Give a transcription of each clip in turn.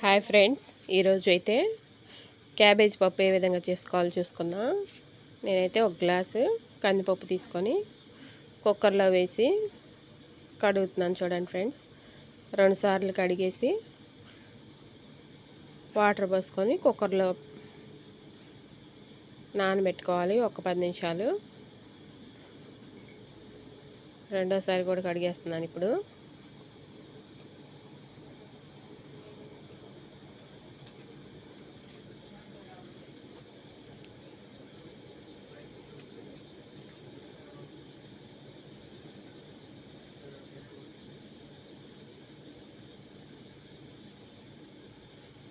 Hi friends ఈరోజు అయితే cabbage పప్పు ఏ విధంగా చేసుకోవాలో చూసుకుందాం. నేనైతే ఒక గ్లాసు కందిపప్పు తీసుకొని కుక్కర్లో వేసి కడుగుతున్నాను చూడండి ఫ్రెండ్స్. రెండు సార్లు కడిగేసి వాటర్ పోసుకొని కుక్కర్లో నానబెట్టుకోవాలి ఒక పది నిమిషాలు. రెండోసారి కూడా కడిగేస్తున్నాను ఇప్పుడు.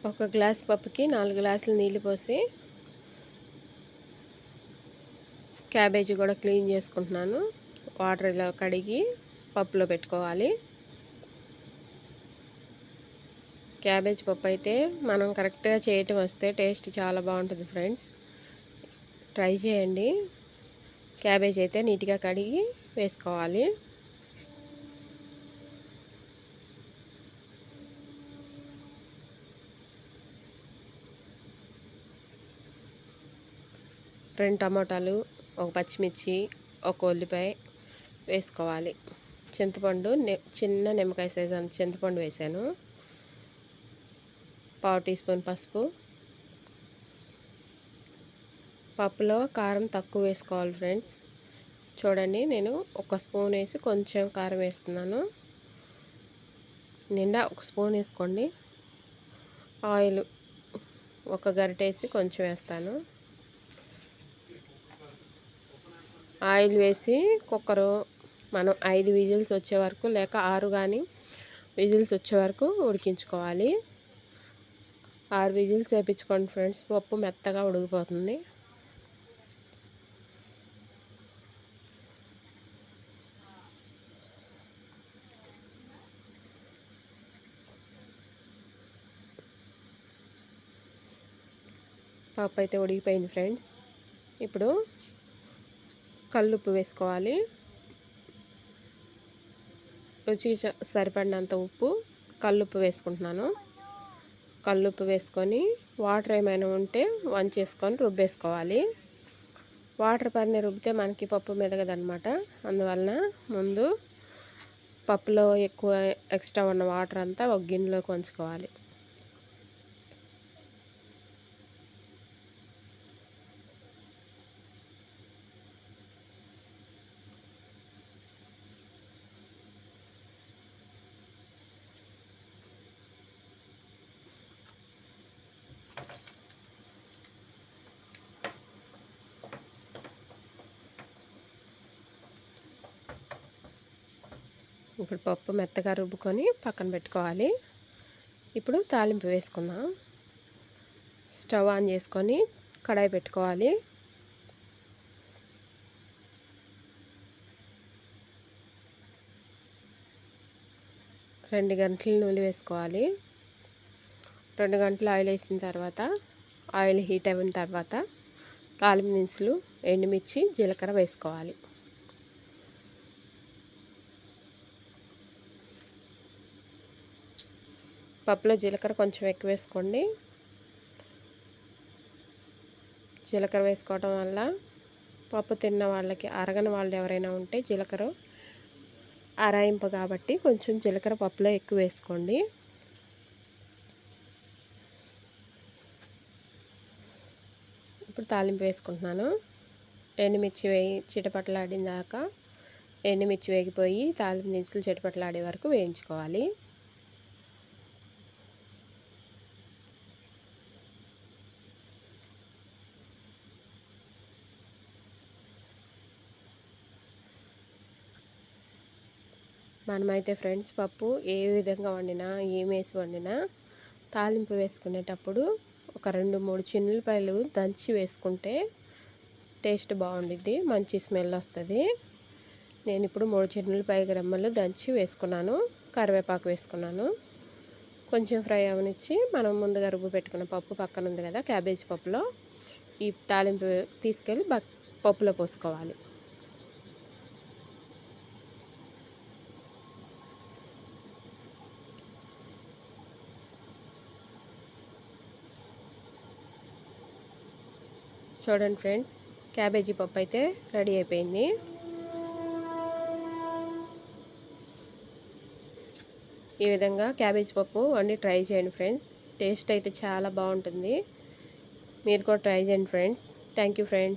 ఒక గ్లాస్ పప్పుకి నాలుగు గ్లాసులు నీళ్ళు పోసి క్యాబేజీ కూడా క్లీన్ చేసుకుంటున్నాను. వాటర్లో కడిగి పప్పులో పెట్టుకోవాలి. క్యాబేజ్ పప్పు అయితే మనం కరెక్ట్గా చేయటం వస్తే టేస్ట్ చాలా బాగుంటుంది ఫ్రెండ్స్. ట్రై చేయండి. క్యాబేజ్ అయితే నీట్గా కడిగి వేసుకోవాలి. రెండు టమాటాలు ఒక పచ్చిమిర్చి ఒక ఉల్లిపాయ వేసుకోవాలి. చింతపండు చిన్న నిమ్మకాయ సైజ్ అంత చింతపండు వేసాను. పావు టీ స్పూన్ పసుపు. పప్పులో కారం తక్కువ వేసుకోవాలి ఫ్రెండ్స్. చూడండి నేను ఒక స్పూన్ వేసి కొంచెం కారం వేస్తున్నాను. నిండా ఒక స్పూన్ వేసుకోండి. ఆయిల్ ఒక గరిటేసి కొంచెం వేస్తాను. ఆయిల్ వేసి కుక్కరు మనం ఐదు విజిల్స్ వచ్చే వరకు లేక ఆరు కానీ విజిల్స్ వచ్చే వరకు ఉడికించుకోవాలి. ఆరు విజిల్స్ వేయించుకోండి ఫ్రెండ్స్. పప్పు మెత్తగా ఉడికిపోతుంది. పప్పు అయితే ఉడికిపోయింది ఫ్రెండ్స్. ఇప్పుడు కల్లుప్పు వేసుకోవాలి. రుచి సరిపడినంత ఉప్పు కల్లుప్పు వేసుకుంటున్నాను. కల్లుప్పు వేసుకొని వాటర్ ఏమైనా ఉంటే వంచేసుకొని రుబ్బేసుకోవాలి. వాటర్ పడిన రుబ్బితే మనకి పప్పు మెదగదనమాట అందువలన ముందు పప్పులో ఎక్కువ ఎక్స్ట్రా ఉన్న వాటర్ అంతా ఒక గిన్నెలోకి వంచుకోవాలి. ఇప్పుడు పప్పు మెత్తగా రుబ్బుకొని పక్కన పెట్టుకోవాలి. ఇప్పుడు తాలింపు వేసుకుందాం. స్టవ్ ఆన్ చేసుకొని కడాయి పెట్టుకోవాలి. రెండు గంటలు నూనె వేసుకోవాలి. రెండు గంటలు ఆయిల్ వేసిన తర్వాత ఆయిల్ హీట్ అయిన తర్వాత తాలింపు దినుసులు ఎండుమిర్చి జీలకర్ర వేసుకోవాలి. పప్పులో జీలకర్ర కొంచెం ఎక్కువ వేసుకోండి. జీలకర్ర వేసుకోవడం వల్ల పప్పు తిన్న వాళ్ళకి అరగని వాళ్ళు ఎవరైనా ఉంటే జీలకర్ర అరాయింపు కాబట్టి కొంచెం జీలకర్ర పప్పులో ఎక్కువ వేసుకోండి. ఇప్పుడు తాలింపు వేసుకుంటున్నాను. ఎండుమిర్చి వేయి చిటపట్లాడిన దాకా ఎండుమిర్చి వేగిపోయి తాలింపు దినుసులు చిటపట్లాడే వరకు వేయించుకోవాలి. మనమైతే ఫ్రెండ్స్ పప్పు ఏ విధంగా వండినా ఏమేసి వండినా తాలింపు వేసుకునేటప్పుడు ఒక రెండు మూడు చిన్నులపాయలు దంచి వేసుకుంటే టేస్ట్ బాగుండిద్ది మంచి స్మెల్ వస్తుంది. నేను ఇప్పుడు మూడు చిన్నులపాయ గ్రమ్మలు దంచి వేసుకున్నాను కరివేపాకు వేసుకున్నాను. కొంచెం ఫ్రై అవనిచ్చి మనం ముందుగా రుబ్బు పెట్టుకున్న పప్పు పక్కన ఉంది కదా క్యాబేజీ పప్పులో. ఈ తాలింపు తీసుకెళ్ళి పప్పులో పోసుకోవాలి. చూడండి ఫ్రెండ్స్ క్యాబేజీ పప్పు అయితే రెడీ అయిపోయింది. ఈ విధంగా క్యాబేజీ పప్పు అన్నీ ట్రై చేయండి ఫ్రెండ్స్ టేస్ట్ అయితే చాలా బాగుంటుంది. మీరు కూడా ట్రై చేయండి ఫ్రెండ్స్ థ్యాంక్ యూ ఫ్రెండ్స్.